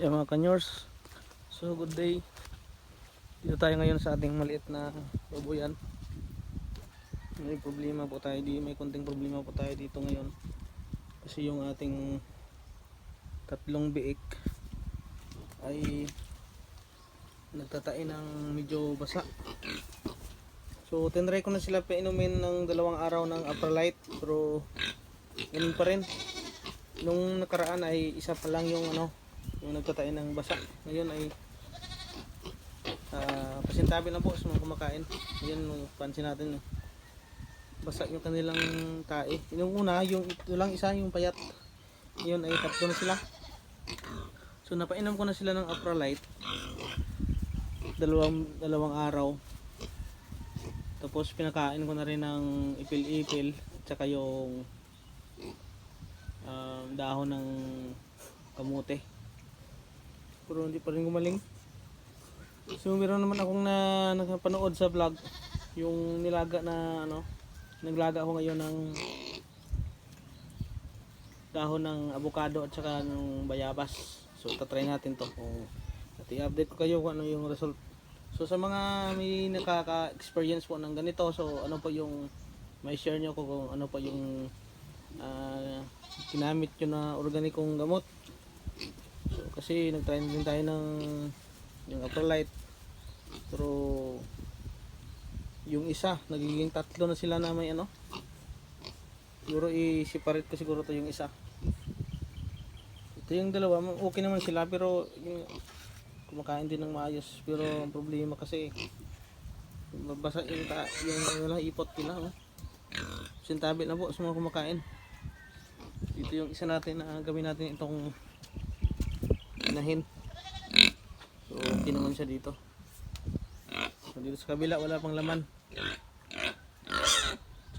Yeah, mga kanyors. So, good day. Dito tayo ngayon sa ating maliit na babuyan. May problema po tayo di, may konting problema po tayo dito ngayon. Kasi yung ating tatlong biik ay nagtatain ng medyo basa. So, tinry ko na sila painumin ng dalawang araw ng Apralite pero ganun pa rin. Nung nakaraan ay isa pa lang yung ano, yung nagtatain ng basa. Ngayon ay ah pasintabi na po sa mga kumakain. Ngayon pansin natin eh, basa yung kanilang tae. Yung una, yung ito lang isa yung payat. Ngayon ay tatlo na sila. So napainom ko na sila ng Apralite. Dalawang dalawang araw. Tapos pinakain ko na rin ng ipil-ipil at saka yung um, dahon ng kamote. Pero hindi pa rin gumaling. So meron naman akong na nakapanood sa vlog yung nilaga na ano, naglaga ako ngayon ng dahon ng avocado at saka ng bayabas. So tatry natin to kung at i-update ko kayo kung ano yung result. So sa mga may nakaka-experience po ng ganito, so ano po yung may share nyo ko kung ano pa yung ah, ginamit nyo na organikong gamot. Kasi nag-try din tayo ng yung Aprolite. Pero yung isa, nagiging tatlo na sila na may ano. Siguro i-separate ko siguro to yung isa. Ito yung dalawa, okay naman sila pero yung kumakain din ng maayos pero ang problema kasi mabasa yung, ta yung wala ipot nila oh. sintabi na po sa mga kumakain dito yung isa natin na gawin natin itong inahin so okay naman siya dito. So, dito sa kabila wala pang laman.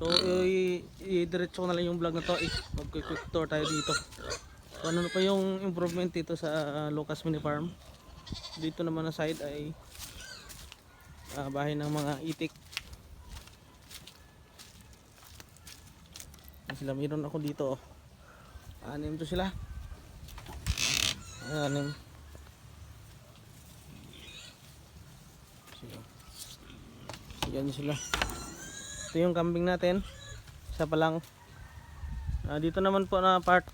So i-diretso ko na lang yung vlog na to. Eh. mag quick tour tayo dito. So, ano pa yung improvement dito sa uh, Lucas Mini Farm? Dito naman na side ay ah, bahay ng mga itik. Sila mayroon ako dito oh. anim to sila anim yan sila. Ito yung kambing natin. Isa pa lang. Ah, dito naman po na part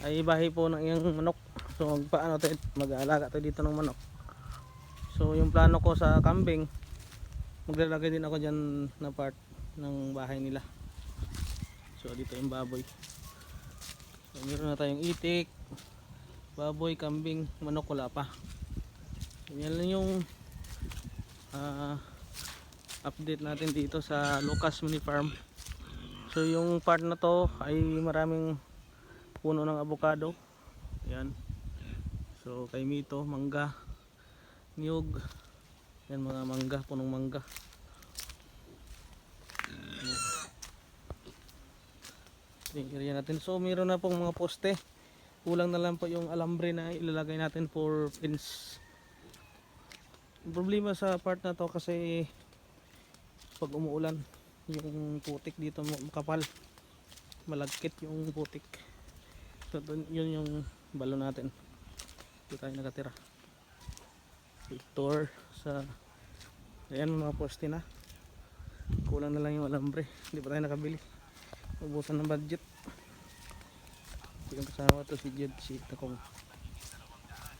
ay bahay po ng iyang manok. So magpaano tayo? Mag-aalaga tayo dito ng manok. So yung plano ko sa kambing maglalagay din ako dyan na part ng bahay nila. So dito yung baboy. So meron na tayong itik baboy, kambing, manok wala pa. Yan lang yung ah, update natin dito sa Lucas Mini Farm. So yung part na to ay maraming puno ng avocado. Yan. So kay Mito mangga niyog. Yan mga mangga punong mangga. Yung area natin. So meron na pong mga poste kulang na lang po yung alambre na ilalagay natin for fence problema sa part na to kasi pag umuulan yung putik dito makapal. Malagkit yung putik. So dun, yun yung balo natin. Dito tayo nakatira. Tour sa ayan mga poste na. Kulang na lang yung alambre. Hindi pa tayo nakabili. Ubusan ng budget yung kasama to si Jed si Takong